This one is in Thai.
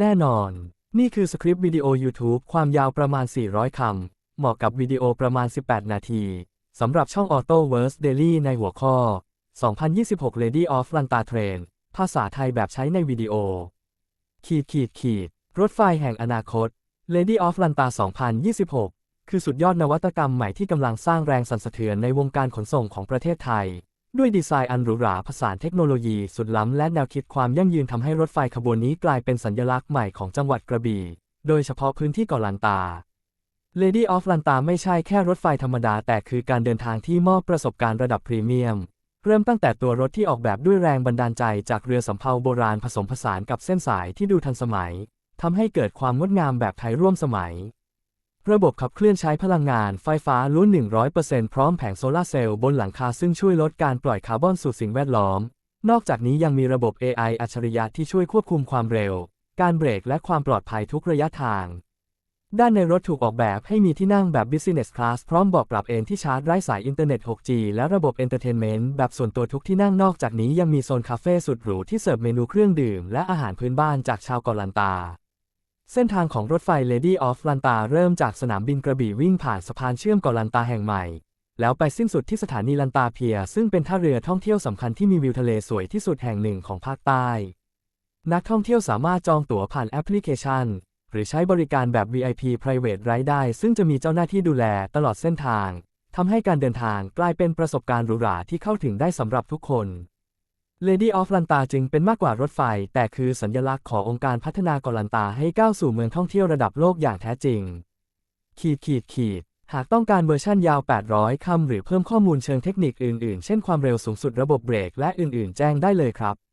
แน่นอน นี่คือสคริปต์วิดีโอ YouTube ความยาวประมาณ 400 คำ เหมาะกับวิดีโอประมาณ 18 นาทีสำหรับช่อง Auto Verse Daily ในหัวข้อ 2026 Lady of Lanta Train ภาษาไทยแบบใช้ในวิดีโอ ขีดขีดขีด รถไฟแห่งอนาคต Lady of Lanta 2026 คือสุดยอดนวัตกรรมใหม่ที่กำลังสร้างแรงสั่นสะเทือนในวงการขนส่งของประเทศไทย ด้วยดีไซน์อันหรูหราผสานเทคโนโลยีสุดล้ำและแนวคิดความยั่งยืนทำให้รถไฟขบวนนี้กลายเป็นสัญลักษณ์ใหม่ของจังหวัดกระบี่ โดยเฉพาะพื้นที่เกาะลันตา Lady of Lanta ไม่ใช่แค่รถไฟธรรมดา แต่คือการเดินทางที่มอบประสบการณ์ระดับพรีเมียม เริ่มตั้งแต่ตัวรถที่ออกแบบด้วยแรงบันดาลใจจากเรือสำเภาโบราณผสมผสานกับเส้นสายที่ดูทันสมัยทำให้เกิดความงดงามแบบไทยร่วมสมัย ระบบขับเคลื่อนใช้พลังงานไฟฟ้าล้วน 100%พร้อมแผงโซลาร์เซลล์บนหลังคาซึ่งช่วยลดการปล่อยคาร์บอนสู่สิ่งแวดล้อม นอกจากนี้ยังมีระบบ AI อัจฉริยะที่ช่วยควบคุมความเร็ว การเบรกและความปลอดภัยทุกระยะทาง ด้านในรถถูกออกแบบให้มีที่นั่งแบบ Business Class พร้อมบอกปรับเอนที่ชาร์จไร้สายอินเทอร์เน็ต 6G และระบบ Entertainment แบบส่วนตัวทุกที่นั่งนอกจากนี้ยังมีโซนคาเฟ่สุดหรูที่เสิร์ฟเมนูเครื่องดื่มและอาหารพื้นบ้านจากชาวกาะลันตา เส้นทางของรถไฟ Lady of Lanta เริ่มจากสนามบินกระบี่วิ่งผ่านสะพานเชื่อมเกาะลันตาแห่งใหม่ แล้วไปสิ้นสุดที่สถานีลันตาเพีย ซึ่งเป็นท่าเรือท่องเที่ยวสำคัญที่มีวิวทะเลสวยที่สุดแห่งหนึ่งของภาคใต้ นักท่องเที่ยวสามารถจองตั๋วผ่านแอปพลิเคชัน หรือใช้บริการแบบ VIP Private Ride ได้ ซึ่งจะมีเจ้าหน้าที่ดูแลตลอดเส้นทางทำให้การเดินทางกลายเป็นประสบการณ์หรูหราที่เข้าถึงได้สำหรับทุกคน Lady of Lanta จึงเป็นมากกว่ารถไฟ แต่คือสัญลักษณ์ขององค์การพัฒนากลันตาให้ก้าวสู่เมืองท่องเที่ยวระดับโลกอย่างแท้จริง ขีดขีดขีดหากต้องการเวอร์ชั่นยาว 800 คำ หรือเพิ่มข้อมูลเชิงเทคนิคอื่น ๆ เช่นความเร็วสูงสุดระบบเบรก และอื่น ๆ แจ้งได้เลยครับ